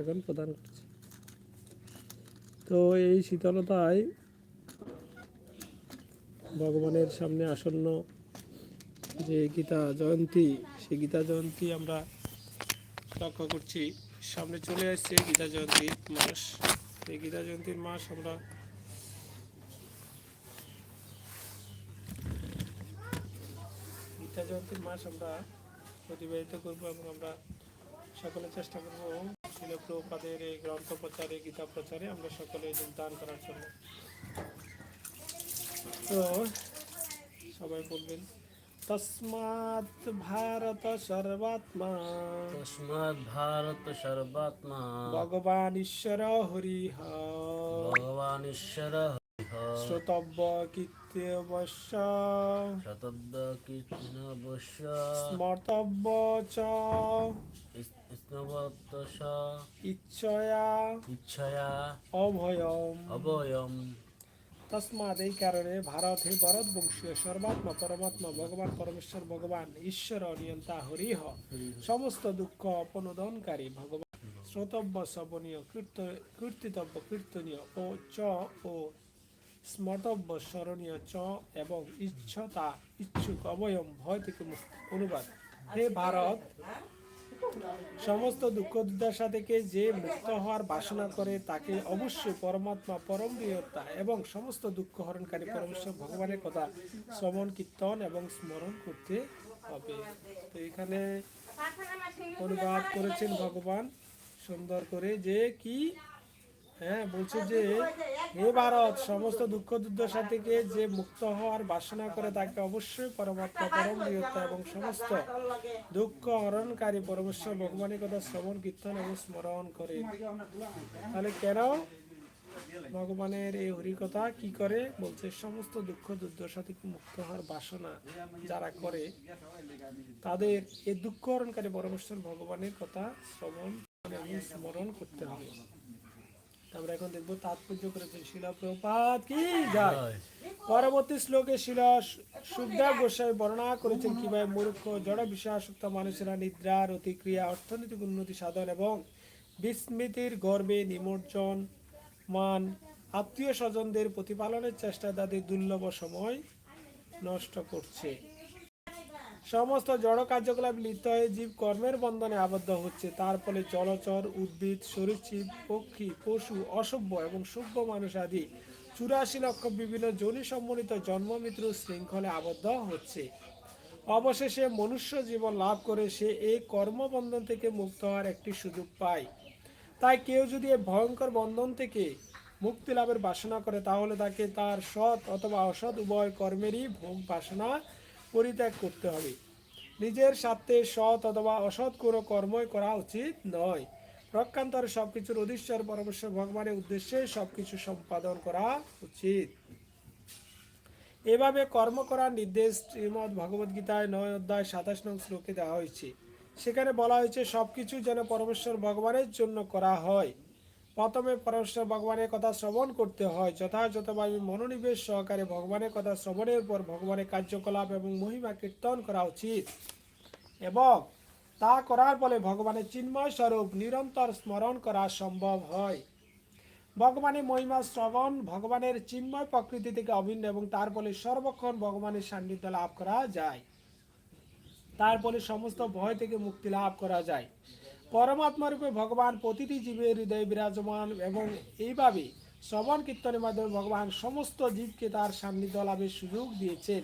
এখন প্রদান করছে। তো এই শীতলতায় ভগবানের সামনে আসন্ন যে গীতা জয়ন্তী, সেই গীতা জয়ন্তী আমরা লক্ষ্য করছি। সামনে চলে আসছে গীতা জয়ন্তীর মাস। এই গীতা জয়ন্তীর মাস আমরা গীতা জয়ন্তীর মাস আমরা অতিবাহিত করব এবং আমরা সকলে চেষ্টা করব। শিল প্রপাদের এই গ্রন্থ প্রচারে গীতা প্রচারে আমরা সকলে যোগদান করার জন্য। তো সবাই বলবেন তসমাৎ ভারত সর্বাত্মা। তস্মাৎ ভারত সর্বাত্মা। ভগবান ঈশ্বর হরিহ। ভগবান ঈশ্বর শ্রোতব্য কীর্তবশ্য শতব্দ কীর্তন বশ্য স্মর্তব্য চ। স্নবতস ইচ্ছয়া ইচ্ছয়া অভয়ম। অবয়ম তসমাদ এই কারণে ভারত হে ভরত বংশীয় সর্বাত্মা পরমাত্মা ভগবান পরমেশ্বর ভগবান ঈশ্বর নিয়ন্তা হরিহ। সমস্ত দুঃখ অপনোদনকারী ভগবান শ্রোতব্য শ্রবণীয় কীর্ত কীর্তিতব্য কীর্তনীয় ও চ ও স্মর্তব্য স্মরণীয় চ এবং ইচ্ছতা ইচ্ছুক অবয়ম ভয় থেকে অনুবাদ। হে ভারত সমস্ত দুঃখ দুর্দশা থেকে যে মুক্ত হওয়ার বাসনা করে, তাকে অবশ্যই পরমাত্মা পরম বৃহত্তা এবং সমস্ত দুঃখ হরণকারী পরমেশ্বর ভগবানের কথা শ্রবণ, কীর্তন এবং স্মরণ করতে হবে। তো এখানে অনুবাদ করেছেন ভগবান সুন্দর করে যে কি হ্যাঁ বলছে যে হে ভারত সমস্ত দুঃখ দুর্দশা থেকে যে মুক্ত হওয়ার বাসনা করে তাকে অবশ্যই পরমাত্মা পরম প্রিয়তা এবং সমস্ত দুঃখ হরণকারী পরমেশ্বর ভগবানের কথা শ্রবণ কীর্তন এবং স্মরণ করে। তাহলে কেন ভগবানের এই হরিকথা কি করে? বলছে সমস্ত দুঃখ দুর্দশা থেকে মুক্ত হওয়ার বাসনা যারা করে তাদের এই দুঃখ হরণকারী পরমেশ্বর ভগবানের কথা শ্রবণ এবং স্মরণ করতে হবে। আমরা এখন দেখব তাৎপর্য করেছেন শিলা প্রপাত কি যায়। পরবর্তী শ্লোকে শিলা সুখদেব গোস্বামী বর্ণনা করেছেন কীভাবে মূর্খ জড় বিশ্বাসক্ত মানুষেরা নিদ্রার অতিক্রিয়া অর্থনৈতিক উন্নতি সাধন এবং বিস্মৃতির গর্বে নিমজ্জন মান আত্মীয় স্বজনদের প্রতিপালনের চেষ্টা তাদের দুর্লভ সময় নষ্ট করছে। সমস্ত জড় কার্যকলাপ লিপ্ত হয়ে জীব কর্মের বন্ধনে আবদ্ধ হচ্ছে। তার ফলে জলচর, উদ্ভিদ সরীসৃপ পক্ষী, পশু, অসভ্য এবং সভ্য মানুষ আদি চুরাশি লক্ষ বিভিন্ন জনি সম্মিলিত জন্মমিত্র শৃঙ্খলে আবদ্ধ হচ্ছে। অবশেষে মনুষ্য জীবন লাভ করে সে এই কর্মবন্ধন থেকে মুক্ত হওয়ার একটি সুযোগ পায়। তাই কেউ যদি এই ভয়ঙ্কর বন্ধন থেকে মুক্তি লাভের বাসনা করে, তাহলে তাকে তার সৎ অথবা অসৎ উভয় কর্মেরই ভোগ বাসনা পরিত্যাগ করতে হবে। নিজের স্বার্থে সৎ অথবা অসৎ কোনো কর্মই করা উচিত নয়। প্রকান্তরে সবকিছুর অধীশ্বর পরমেশ্বর ভগবানের উদ্দেশ্যে সবকিছু সম্পাদন করা উচিত। এভাবে কর্ম করার নির্দেশ শ্রীমদ ভগবদ গীতায় নয় অধ্যায় সাতাশ নং শ্লোকে দেওয়া হয়েছে। সেখানে বলা হয়েছে সব কিছু যেন পরমেশ্বর ভগবানের জন্য করা হয়। প্রথমে পরমেশ্বর ভগবানের কথা শ্রবণ করতে হয়। যথাযথভাবে মনোনিবেশ সহকারে ভগবানের কথা শ্রবণের পর ভগবানের কার্যকলাপ এবং মহিমা কীর্তন করা উচিত। এবং তা করার ফলে ভগবানের চিন্ময় স্বরূপ নিরন্তর স্মরণ করা সম্ভব হয়। ভগবানের মহিমা শ্রবণ ভগবানের চিন্ময় প্রকৃতি থেকে অভিন্ন এবং তার ফলে সর্বক্ষণ ভগবানের সান্নিধ্য লাভ করা যায়। তার ফলে সমস্ত ভয় থেকে মুক্তি লাভ করা যায়। পরমাত্মা রূপে ভগবান প্রতিটি জীবের হৃদয়ে বিরাজমান এবং এইভাবে শ্রবণ কীর্তনের মাধ্যমে ভগবান সমস্ত জীবকে তার সান্নিধ্য লাভের সুযোগ দিয়েছেন।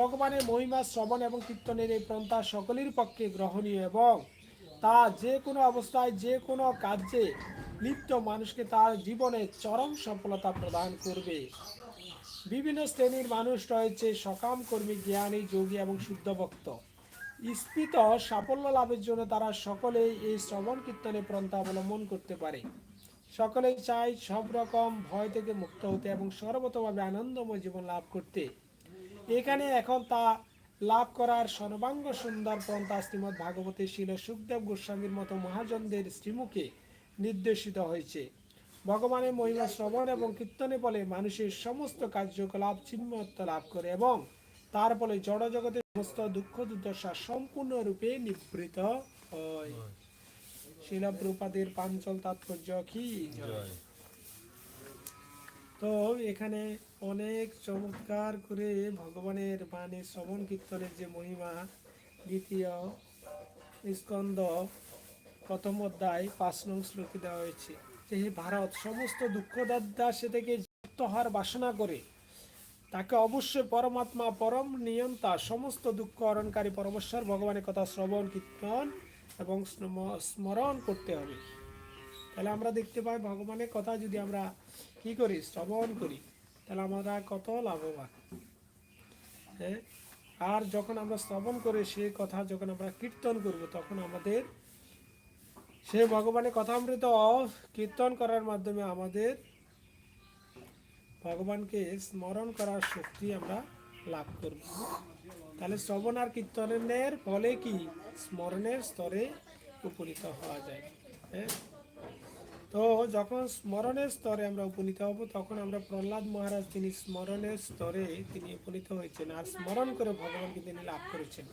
ভগবানের মহিমা, শ্রবণ এবং কীর্তনের এই পন্থা সকলের পক্ষে গ্রহণীয় এবং তা যে কোনো অবস্থায়, যে কোনো কার্যে লিপ্ত মানুষকে তার জীবনে চরম সফলতা প্রদান করবে। বিভিন্ন শ্রেণির মানুষ রয়েছে সকাম কর্মী, জ্ঞানী, যোগী এবং শুদ্ধ ভক্ত। স্ফীত সাফল্য লাভের জন্য তারা সকলেই এই শ্রবণ কীর্তনে পন্থা অবলম্বন করতে পারে। সকলেই চায় সব রকম ভয় থেকে মুক্ত হতে এবং সর্বতভাবে আনন্দময় জীবন লাভ করতে। এখানে এখন তা লাভ করার সর্বাঙ্গ সুন্দর পন্থা শ্রীমৎ ভাগবতী শিল সুখদেব গোস্বামীর মতো মহাজনদের শ্রীমুখে নির্দেশিত হয়েছে। ভগবানের মহিমা শ্রবণ এবং কীর্তনে বলে মানুষের সমস্ত কার্যকলাপ চিন্মত্ব লাভ করে এবং তার ফলে জড় জগতের সমস্ত দুঃখ দুর্দশা সম্পূর্ণরূপে নিবৃত হয়। শিলা প্রপাদের পাঞ্চল তাৎপর্য কি? তো এখানে অনেক চমৎকার করে ভগবানের বাণী শ্রবণ কীর্তনের যে মহিমা দ্বিতীয় স্কন্দ প্রথম অধ্যায় পাঁচ নং শ্লোকে দেওয়া হয়েছে যে হে ভারত সমস্ত দুঃখদাদ্দা সে থেকে যুক্ত হওয়ার বাসনা করে তাকে অবশ্যই পরমাত্মা, পরম নিয়ন্তা, সমস্ত দুঃখ অরণকারী পরমেশ্বর ভগবানের কথা শ্রবণ, কীর্তন এবং স্ম- স্মরণ করতে হবে। তাহলে আমরা দেখতে পাই ভগবানের কথা যদি আমরা কি করি, শ্রবণ করি, তাহলে আমরা কত লাভবান। হ্যাঁ? আর যখন আমরা শ্রবণ করে সে কথা, যখন আমরা কীর্তন করব, তখন আমাদের সে ভগবানের কথা অমৃত কীর্তন করার মাধ্যমে আমাদের ভগবানকে স্মরণ করার শক্তি আমরা লাভ করব। তাহলে শ্রবণ আর কীর্তনের ফলে কি? স্মরণের স্তরে উপনীত হওয়া যায়। হ্যাঁ? তো যখন স্মরণের স্তরে আমরা উপনীত হব, তখন আমরা প্রহ্লাদ মহারাজ তিনি স্মরণের স্তরে তিনি উপনীত হয়েছেন আর স্মরণ করে ভগবানকে তিনি লাভ করেছেন।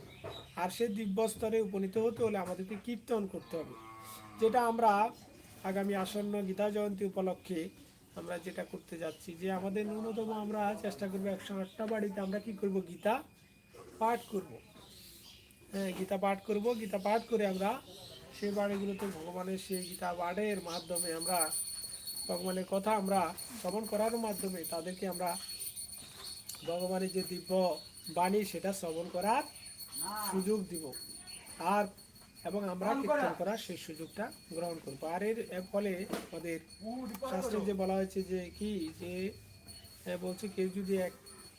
আর সে দিব্য স্তরে উপনীত হতে হলে আমাদেরকে কীর্তন করতে হবে, যেটা আমরা আগামী আসন্ন গীতা জয়ন্তী উপলক্ষে আমরা যেটা করতে যাচ্ছি, যে আমাদের ন্যূনতম আমরা চেষ্টা করব একশো আটটা বাড়িতে আমরা কি করব? গীতা পাঠ করব। হ্যাঁ গীতা পাঠ করব। গীতা পাঠ করে আমরা সেই বাড়িগুলোতে ভগবানের সেই গীতা পাঠের মাধ্যমে আমরা ভগবানের কথা আমরা শ্রবণ করার মাধ্যমে তাদেরকে আমরা ভগবানের যে দিব্য বাণী, সেটা শ্রবণ করার সুযোগ দিব। আর এবং আমরা কীর্তন করার সেই সুযোগটা গ্রহণ করব। আর এর এর ফলে আমাদের শাস্ত্রে যে বলা হয়েছে যে কি যে হ্যাঁ, বলছে কেউ যদি এক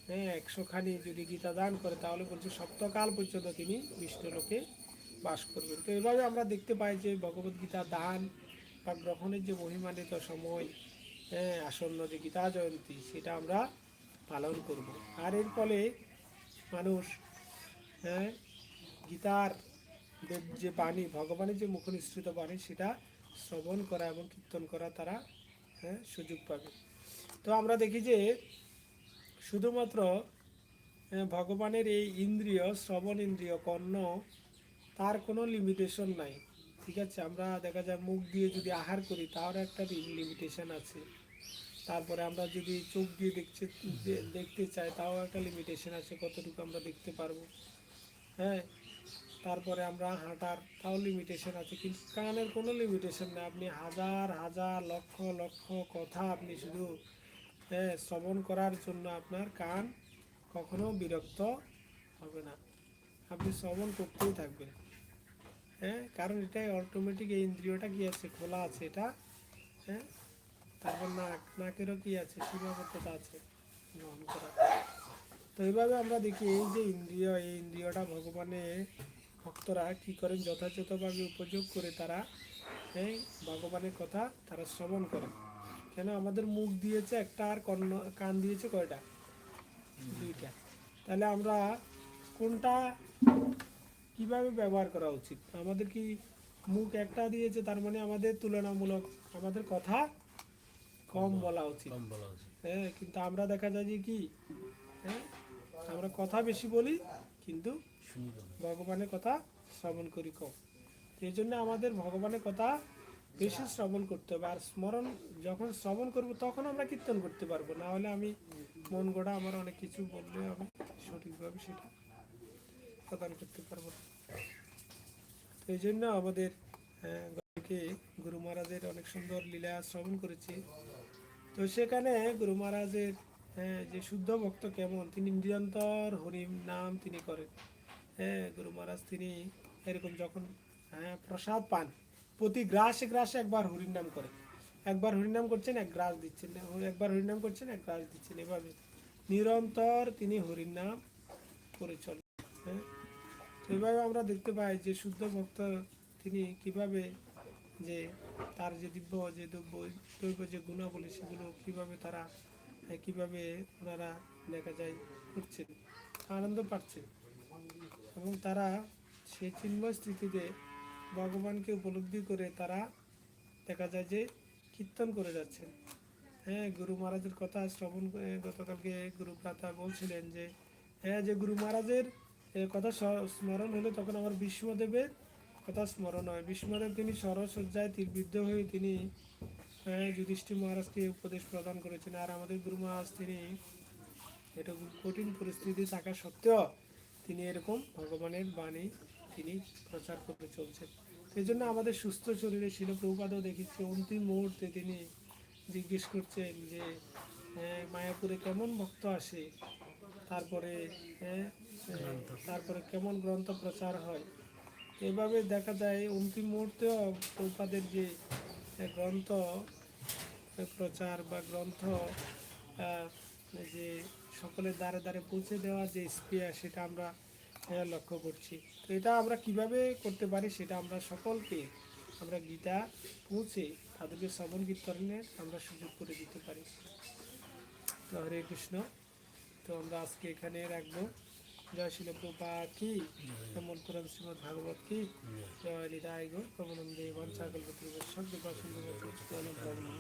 হ্যাঁ একশোখানি যদি গীতা দান করে তাহলে বলছে সপ্তকাল পর্যন্ত তিনি বিষ্ণু লোকে বাস করবেন। তো এভাবে আমরা দেখতে পাই যে ভগবত গীতা দান বা গ্রহণের যে মহিমান্বিত সময় হ্যাঁ আসন্ন যে গীতা জয়ন্তী সেটা আমরা পালন করব। আর এর ফলে মানুষ হ্যাঁ গীতার দেব যে বাণী ভগবানের যে মুখনিসৃত বাণী সেটা শ্রবণ করা এবং কীর্তন করা তারা হ্যাঁ সুযোগ পাবে। তো আমরা দেখি যে শুধুমাত্র আহ, ভগবানের এই ইন্দ্রিয় শ্রবণ ইন্দ্রিয় কর্ণ তার কোনো লিমিটেশন নাই। ঠিক আছে আমরা দেখা যায় মুখ দিয়ে যদি আহার করি তারও একটা লিমিটেশন আছে। তারপরে আমরা যদি চোখ দিয়ে দেখছে দেখতে চাই তাও একটা লিমিটেশন আছে কতটুকু আমরা দেখতে পারব। হ্যাঁ তারপরে আমরা হাঁটার তাও লিমিটেশন আছে, কিন্তু কানের কোনো লিমিটেশন নেই। আপনি হাজার হাজার, লক্ষ লক্ষ কথা আপনি শুধু হ্যাঁ শ্রবণ করার জন্য আপনার কান কখনো বিরক্ত হবে না। আপনি শ্রবণ করতেই থাকবেন। হ্যাঁ কারণ এটা অটোমেটিক এই ইন্দ্রিয়টা কি আছে? খোলা আছে এটা। হ্যাঁ তারপর নাক, নাকেরও কি আছে? সীমাবদ্ধতা আছে। গ্রহণ করা। তো এইভাবে আমরা দেখি এই যে ইন্দ্রিয়, এই ইন্দ্রিয়টা ভগবানের ভক্তরা কি করেন? যথাযথভাবে উপযোগ করে তারা এই ভগবানের কথা তারা শ্রবণ করে কেন? আমাদের মুখ দিয়েছে একটা আর কর্ণ কান দিয়েছে কয়টা? দুইটা। তাহলে আমরা কোনটা কীভাবে ব্যবহার করা উচিত? আমাদের কি মুখ একটা দিয়েছে তার মানে আমাদের তুলনামূলক আমাদের কথা কম বলা উচিত। কম বলা উচিত। হ্যাঁ কিন্তু আমরা দেখা যায় যে কি? হ্যাঁ আমরা কথা বেশি বলি কিন্তু। ভগবানের কথা শ্রবণ করি কম এই জন্য আমাদের ভগবানের কথা বেশি শ্রবণ করতে হবে। আর স্মরণ যখন শ্রবণ করব তখন আমরা কীর্তন করতে পারব। না হলে আমি মন গড়া আমার অনেক কিছু বললে আমি সঠিকভাবে সেটা প্রদান করতে পারব তো এই জন্য আমাদের আহ, গুরু মহারাজের অনেক সুন্দর লীলা শ্রবণ করেছি। তো সেখানে গুরু মহারাজের যে শুদ্ধ ভক্ত কেমন তিনি নিরন্তর হরিম নাম তিনি করেন। হ্যাঁ গুরু মহারাজ তিনি এরকম যখন হ্যাঁ প্রসাদ পান প্রতি গ্রাসে গ্রাসে একবার হরির নাম করেন একবার হরিনাম করছেন এক গ্রাস দিচ্ছেন একবার হরিনাম করছেন এক গ্রাস দিচ্ছেন। এভাবে নিরন্তর তিনি হরির নাম করে চলেন হ্যাঁ। তো এইভাবে আমরা দেখতে পাই যে শুদ্ধ ভক্ত তিনি কীভাবে যে তার যে দিব্য যে দ্রব্য দৈব যে গুণাবলী সেগুলো কীভাবে তারা আহ, কীভাবে ওনারা দেখা যায় করছেন আনন্দ পাচ্ছেন। এবং তারা সেই চিন্ময় স্থিতিতে ভগবানকে উপলব্ধি করে তারা দেখা যায় যে কীর্তন করে যাচ্ছেন হ্যাঁ গুরু মহারাজের কথা শ্রবণ গতকালকে গুরু প্রাতা বলছিলেন যে হ্যাঁ যে গুরু মহারাজের কথা স্মরণ হলে তখন আমার বিশ্বদেবের কথা স্মরণ হয়। বিষ্ণুদেব তিনি সরসজ্জায় তীরবিদ্ধ হয়ে তিনি আহ, যুধিষ্ঠির মহারাজকে উপদেশ প্রদান করেছেন। আর আমাদের গুরু মহারাজ তিনি এটা কঠিন পরিস্থিতি থাকা সত্ত্বেও তিনি এরকম ভগবানের বাণী তিনি প্রচার করতে চলছেন। এই জন্য আমাদের সুস্থ শরীরে ছিল প্রভুপাদও দেখেছি, অন্তিম মুহূর্তে তিনি জিজ্ঞেস করছেন যে মায়াপুরে কেমন ভক্ত আসে? তারপরে তারপরে কেমন গ্রন্থ প্রচার হয়? এভাবে দেখা যায় অন্তিম মুহূর্তেও প্রভুপাদের যে গ্রন্থ প্রচার বা গ্রন্থ যে সকলের দ্বারে দ্বারে পৌঁছে দেওয়ার যে স্প্রিয়া সেটা আমরা লক্ষ্য করছি। তো এটা আমরা কীভাবে করতে পারি সেটা আমরা সকলকে আমরা গীতা পৌঁছে তাদেরকে শ্রবণ কীর্তনের আমরা সুযোগ করে দিতে পারি। তো হরে কৃষ্ণ। তো আমরা আজকে এখানে রাখব। জয় শিল প্রভা কি? যেমন কোরআন শ্রীমদ ভাগবত কি? জয়। নিদায় গো। প্রবনন্দে বঞ্চাকল্প পূর্ব শব্দ বা সুন্দর ব্রহ্ম